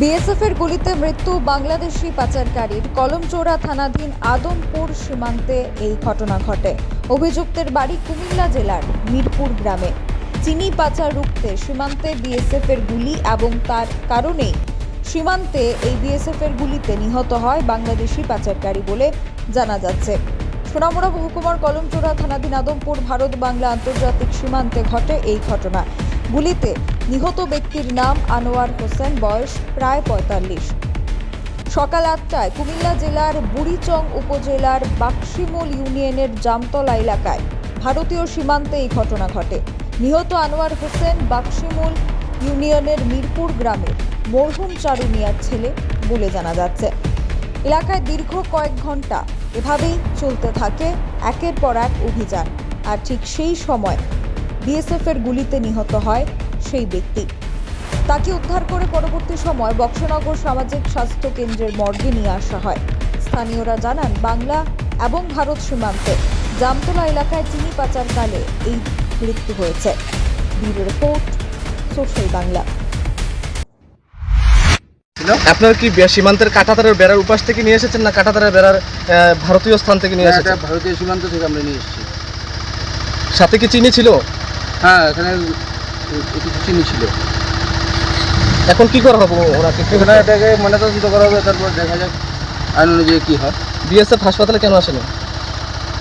বিএসএফের গুলিতে মৃত্যু বাংলাদেশি পাচারকারীর কলমচোরা থানাধীন আদমপুর সীমান্তে এই ঘটনা ঘটে। অভিযুক্তের বাড়ি কুমিল্লা জেলার মিরপুর গ্রামে। চিনি পাচার রুখতে সীমান্তে বিএসএফের গুলি এবং তার কারণেই সীমান্তে এই বিএসএফের গুলিতে নিহত হয় বাংলাদেশি পাচারকারী বলে জানা যাচ্ছে। সোনামুড়া মহকুমার কলমচোরা থানাধীন আদমপুর ভারত বাংলা আন্তর্জাতিক সীমান্তে ঘটে এই ঘটনা। গুলিতে নিহত ব্যক্তির নাম আনোয়ার হোসেন, বয়স প্রায় পঁয়তাল্লিশ। সকাল আটটায় কুমিল্লা জেলার বুড়িচং উপজেলার বাক্সিমুল ইউনিয়নের জামতলা এলাকায় ভারতীয় সীমান্তে এই ঘটনা ঘটে। নিহত আনোয়ার হোসেন বাক্সিমুল ইউনিয়নের মিরপুর গ্রামের মরহুম চারু মিয়ার ছেলে বলে জানা যাচ্ছে। এলাকায় দীর্ঘ কয়েক ঘণ্টা এভাবেই চলতে থাকে একের পর এক অভিযান। আর ঠিক সেই সময় বিএসএফের গুলিতে নিহত হয় সেই ব্যক্তি। তাকে উদ্ধার করে পরবর্তী সময় বক্সনগর সামাজিক স্বাস্থ্য কেন্দ্রের মর্গে নিয়ে আসা হয়। স্থানীয়রা জানান বাংলা এবং ভারত সীমান্তে জামতলা এলাকায় চিনি পাচারকালে এই মৃত্যু হয়েছে। Bureau report social Bangla. আপনার কি সীমান্তের কাঁটাতারের বেড়ার উপাস থেকে নিয়ে এসেছেন না কাঁটাতারের বেড়ার আহ, ভারতীয় স্থান থেকে নিয়ে এসেছেন? ভারতীয় সীমান্ত থেকে আমরা নিয়ে এসেছি। সাথে কি চিনি ছিল? হ্যাঁ এখানে চিনি ছিল। এখন কি করা হবে? ওনাকে এখানে এটাকে ময়নাতদন্ত করা হবে তারপর দেখা যাক আইন অনুযায়ী কী হয়। বিএসএফ হাসপাতালে কেন আসেনি?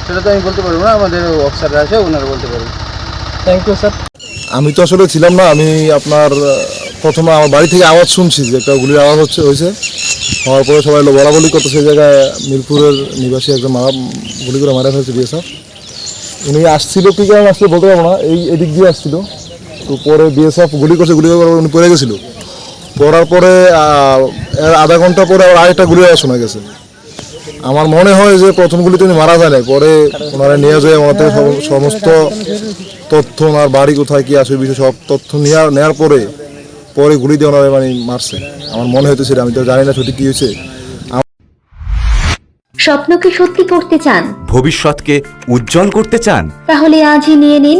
সেটা তো আমি বলতে পারব না আমাদের অফিসাররা আছে ওনারা বলতে পারবে। থ্যাংক ইউ স্যার আমি তো আসলে ছিলাম না আমি আপনার প্রথমে আমার বাড়ি থেকে আওয়াজ শুনছি যে একটা গুলির আওয়াজ হচ্ছে হয়েছে। হওয়ার পরে সবাই লো- বলাবলি করতো সেই জায়গায় মিরপুরের নিবাসী একজন মারা গুলি করে মারা ফেলছে বিএসএফ। উনি আসছিল কী কারণে আসছিল বলতে পারব না এই এদিক দিয়ে আসছিল। তো পরে বিএসএফ গুলি করছে গুলি করার উনি পড়ে গেছিল। পড়ার পরে আহ, আধা ঘণ্টা পরে আবার আরেকটা গুলি শোনা গেছে। আমার মনে হয় যে প্রথম গুলিতে উনি মারা যায় নাই পরে ওনারা নিয়ে যায় ওনার থেকে সমস্ত তথ্য ওনার বাড়ি কোথায় কি আছে বিষয় সব তথ্য নেওয়ার নেওয়ার পরে পরে গুলি দিয়ে ওনারা মানে মারছে। আমার মনে হইতেছে আমি তো জানি না সঠিক কি হয়েছে স্বপ্নকে সত্যি করতে চান? ভবিষ্যৎকে উজ্জ্বল করতে চান? তাহলে আজই নিয়ে নিন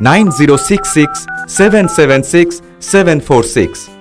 nine zero six six seven seven six seven four six